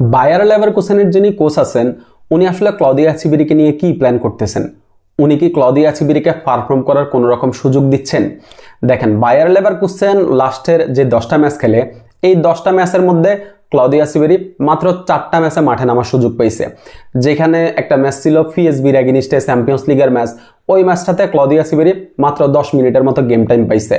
Buyer lever কোসেনের যিনি coach আছেন, উনি আসলে ক্লদিয়া চিবিরিকে নিয়ে কি প্ল্যান করতেছেন? উনি কি ক্লদিয়া চিবিরিকে পারফর্ম করার কোনো রকম সুযোগ দিচ্ছেন? দেখেন, বায়ার লেভার কোসেন লাস্টের যে দশটা ম্যাচ খেলে, এই দশটা ম্যাচের মধ্যে ক্লদিয়া সিবেরি মাত্র চারটা ম্যাচে মাঠে নামার সুযোগ পেয়েছে যেখানে একটা ম্যাচ ছিল পিএসবির অ্যাগিনিস্টে চ্যাম্পিয়ন্স লিগের ম্যাচ। ওই ম্যাচটাতে ক্লদিয়া সিবেরি মাত্র দশ মিনিটের মতো গেম টাইম পাইছে।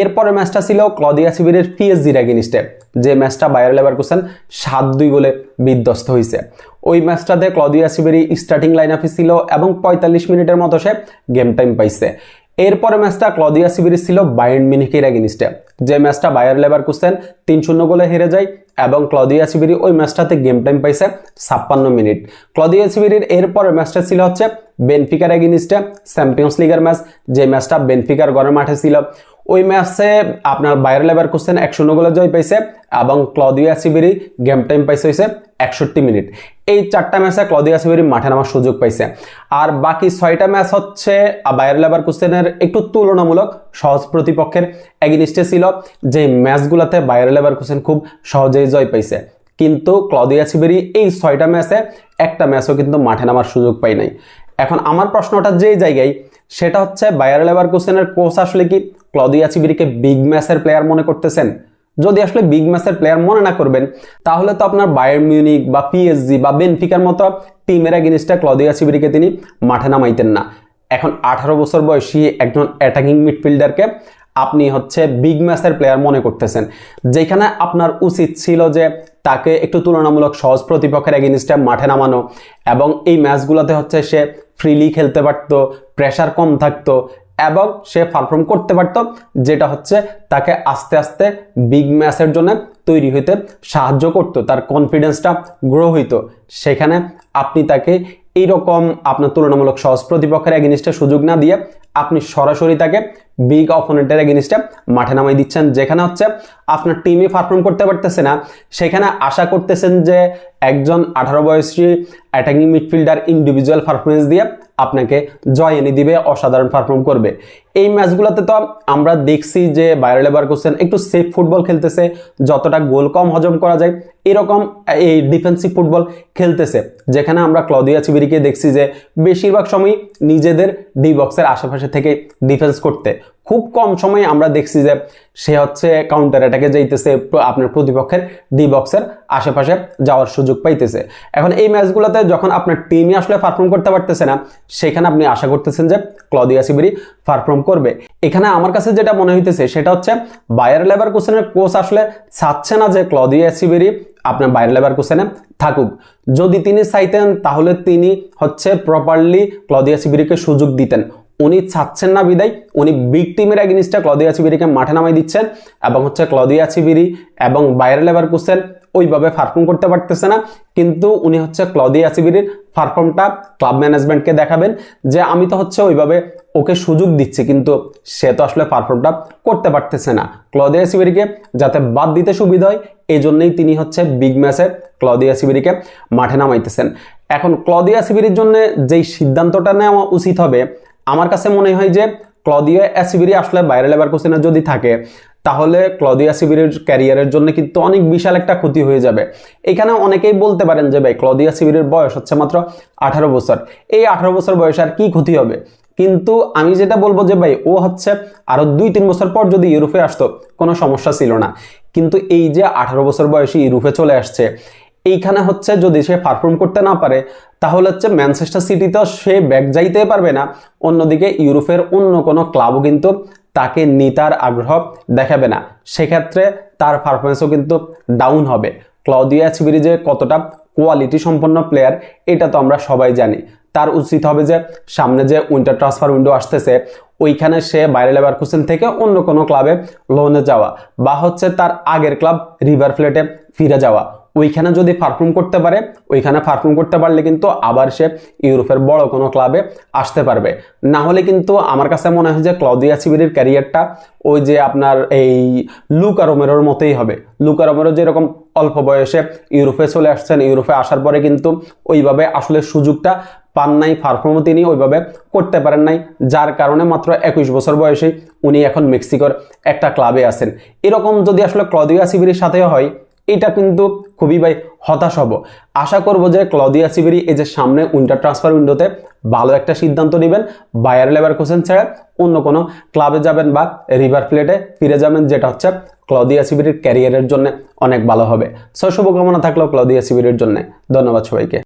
এরপরে ম্যাচটা ছিল ক্লদিয়া সিবিরের পিএসজির অ্যাগেনিস্টে যে ম্যাচটা বায়ার লেবার কোসেন সাত দুই বলে বিধ্বস্ত হয়েছে ওই ম্যাচটাতে ক্লদিয়া সিবেরি স্টার্টিং লাইন আপে ছিল এবং পঁয়তাল্লিশ মিনিটের মতো সে গেম টাইম পাইছে। এরপরে ম্যাচটা ক্লদিয়া সিবিরি ছিল বায়ার্ন মিনিকের অ্যাগেনিস্টে যে ম্যাচটা বায়ার লেবার কোসেন তিন শূন্য গোলে হেরে যায় এবং ক্লদিয়া সিবিরি ওই ম্যাচটাতে গেম টাইম পাইছে ছাপ্পান্ন মিনিট। ক্লদিয়া সিবিরির এরপরে ম্যাচটা ছিল হচ্ছে বেনফিকার অ্যাগেনিস্টে চ্যাম্পিয়ন্স লিগের ম্যাচ যে ম্যাচটা বেনফিকার ঘরের মাঠে ছিল। ওই ম্যাচে আপনার বাইরে লেবার কোশ্চেন একশো শূন্য জয় পাইছে এবং ক্লদিয়া সিবিরি গেম টাইম পাইছে হয়েছে একষট্টি মিনিট এই চারটা ম্যাচে ক্লদিয়া সিবিরি মাঠে নামার সুযোগ পাইছে। আর বাকি ছয়টা ম্যাচ হচ্ছে বাইরে লেবার কোশ্চেনের একটু তুলনামূলক সহজ প্রতিপক্ষের এগেনিস্টে ছিল যে ম্যাচগুলোতে বাইরে লেবার কোশ্চেন খুব সহজেই জয় পাইছে। কিন্তু ক্লদিয়া সিবেরি এই ছয়টা ম্যাচে একটা ম্যাচও কিন্তু মাঠে নামার সুযোগ পাই নাই। এখন আমার প্রশ্নটা যেই জায়গায়, সেটা হচ্ছে বায়ার লেবার কোশ্চেনের কোচ আসলে কি? ক্লদিয়া চিবিরিকে বিগ ম্যাচের প্লেয়ার মনে করতেছেন? যদি আসলে বিগ ম্যাচের প্লেয়ার মনে না করবেন, তাহলে তো আপনার বায়ার মিউনিক বা পিএসজি বা বেনফিকার মতো টিমের এগেনিস্টে ক্লদিয়া চিবিরিকে তিনি মাঠে নামাইতেন না। এখন আঠারো বছর বয়সী একজন অ্যাটাকিং মিডফিল্ডারকে আপনি হচ্ছে বিগ ম্যাচের প্লেয়ার মনে করতেছেন। যেখানে আপনার উচিত ছিল যে তাকে একটু তুলনামূলক সহজ প্রতিপক্ষের এগেনিস্টে মাঠে নামানো এবং এই ম্যাচগুলোতে হচ্ছে সে ফ্রিলি খেলতে পারতো প্রেশার কম থাকতো এবং সে পারফর্ম করতে পারত, যেটা হচ্ছে তাকে আস্তে আস্তে বিগ ম্যাচের জন্য তৈরি হইতে সাহায্য করতো, তার কনফিডেন্সটা গ্রো হইতো। সেখানে আপনি তাকে এইরকম আপনার তুলনামূলক সহজ প্রতিপক্ষের এগেনিস্টে সুযোগ না দিয়ে আপনি সরাসরি তাকে বিগ অপোনেন্টের এগেনিস্টে মাঠে নামাই দিচ্ছেন, যেখানে হচ্ছে আপনার টিমই পারফর্ম করতে পারতেছে না। সেখানে আশা করতেছেন যে একজন আঠারো বয়সী অ্যাটাকিং মিডফিল্ডার ইন্ডিভিজুয়াল পারফরমেন্স দিয়ে আপনাকে জয় এনে দিবে, অসাধারণ পারফর্ম করবে। এই ম্যাচগুলোতে তো আমরা দেখছি যে বায়ার লেবার কোসেন একটু সেফ ফুটবল খেলতেছে, যতটা গোল কম হজম করা যায়, এরকম এই ডিফেন্সিভ ফুটবল খেলতেছে। যেখানে আমরা ক্লদিয়া চিবিরিকে দেখছি যে বেশিরভাগ সময় নিজেদের ডি বক্সের আশেপাশে থেকে ডিফেন্স করতে। খুব কম সময়ে আমরা দেখছি যে সে হচ্ছে কাউন্টার অ্যাটাকে যাইতেছে আপনার প্রতিপক্ষের ডি বক্সের আশেপাশে যাওয়ার সুযোগ পাইতেছে। এখন এই ম্যাচগুলোতে যখন আপনার টিমই আসলে পারফর্ম করতে পারতেছে না, সেখানে আপনি আশা করতেছেন যে ক্লদিয়া সিবিরি পারফর্ম করবে। এখানে আমার কাছে যেটা মনে হইতেছে, সেটা হচ্ছে বায়ার লেবার কোসেনের কোচ আসলে চাচ্ছে না যে ক্লদিয়া সিবিরি আপনার বাইরে লেবার কোসেনে থাকুক। যদি তিনি চাইতেন, তাহলে তিনি হচ্ছে প্রপারলি ক্লদিয়া সিবিরিকে সুযোগ দিতেন। উনি চাচ্ছেন না বিদায়, উনি বিগ টিমের এগেনিস্টে ক্লদিয়া চিবিরিকে মাঠে নামাই দিচ্ছেন এবং হচ্ছে ক্লদিয়া চিবিরি এবং বাইরে লেবার কুসেন ওইভাবে পারফর্ম করতে পারতেছে না। কিন্তু উনি হচ্ছে ক্লদিয়া চিবিরির পারফর্মটা ক্লাব ম্যানেজমেন্টকে দেখাবেন যে আমি তো হচ্ছে ওইভাবে ওকে সুযোগ দিচ্ছি, কিন্তু সে তো আসলে পারফর্মটা করতে পারতেছে না। ক্লদিয়া সিবিরিকে যাতে বাদ দিতে সুবিধা হয় এই জন্যই তিনি হচ্ছে বিগ ম্যাচে ক্লদিয়া সিবিরিকে মাঠে নামাইতেছেন। এখন ক্লদিয়া সিবিরির জন্য যেই সিদ্ধান্তটা নেওয়া উচিত হবে আমার কাছে মনে হয় যে ক্লদিয়া অ্যাসিবিরি আসলে বাইরে লেবার কোসেনে যদি থাকে, তাহলে ক্লদিয়া সিবিরির ক্যারিয়ারের জন্য কিন্তু অনেক বিশাল একটা ক্ষতি হয়ে যাবে। এখানে অনেকেই বলতে পারেন যে, ভাই ক্লদিয়া সিবিরির বয়স হচ্ছে মাত্র আঠারো বছর। এই আঠারো বছর বয়সে আর কি ক্ষতি হবে? কিন্তু আমি যেটা বলব যে, ভাই, ও হচ্ছে আরও দুই তিন বছর পর যদি ইউরোপে আসতো, কোনো সমস্যা ছিল না। কিন্তু এই যে আঠারো বছর বয়সে ইউরোপে চলে আসছে এইখানে হচ্ছে যদি সে পারফর্ম করতে না পারে, তাহলে হচ্ছে ম্যানচেস্টার সিটিতে সে ব্যাক যাইতে পারবে না। অন্যদিকে ইউরোপের অন্য কোনো ক্লাবও কিন্তু তাকে নিতার আগ্রহ দেখাবে না। সেক্ষেত্রে তার পারফরমেন্সও কিন্তু ডাউন হবে। ক্লদিয়া চিবিরি যে কতটা কোয়ালিটি সম্পন্ন প্লেয়ার এটা তো আমরা সবাই জানি। তার উচিত হবে যে সামনে যে উইন্টার ট্রান্সফার উইন্ডো আসতেছে, ওইখানে সে বাইরে লেবার কুসেন থেকে অন্য কোনো ক্লাবে লোনে যাওয়া, বা হচ্ছে তার আগের ক্লাব রিভার ফ্লেটে ফিরে যাওয়া। ওইখানে যদি পারফর্ম করতে পারে, ওইখানে পারফর্ম করতে পারলে কিন্তু আবার সে ইউরোপের বড় কোনো ক্লাবে আসতে পারবে। না হলে কিন্তু আমার কাছে মনে হয় যে ক্লদিয়া সিবিরির ক্যারিয়ারটা ওই যে আপনার এই লুকা রোমেরোর মতোই হবে। লুকা রোমেরো যেরকম অল্প বয়সে ইউরোপে চলে আসছেন, ইউরোপে আসার পরে কিন্তু ওইভাবে আসলে সুযোগটা পান নাই পারফর্মও তিনি ওইভাবে করতে পারেন নাই। যার কারণে মাত্র একুশ বছর বয়সেই উনি এখন মেক্সিকোর একটা ক্লাবে আছেন। এরকম যদি আসলে ক্লদিয়া সিবিরির সাথে হয় এটা কিন্তু খুবই ভাই হতাশ হব। আশা করব যে ক্লদিয়া সিবিরি এই যে সামনে উইন্টার ট্রান্সফার উইন্ডোতে ভালো একটা সিদ্ধান্ত নেবেন। বায়ার লেবার কোচেন ছেড়ে অন্য কোনো ক্লাবে যাবেন বা রিভার প্লেটে ফিরে যাবেন, যেটা হচ্ছে ক্লদিয়া সিবিরির ক্যারিয়ারের জন্য অনেক ভালো হবে। সো শুভকামনা থাকল ক্লদিয়া সিবিরির জন্য। ধন্যবাদ সবাইকে।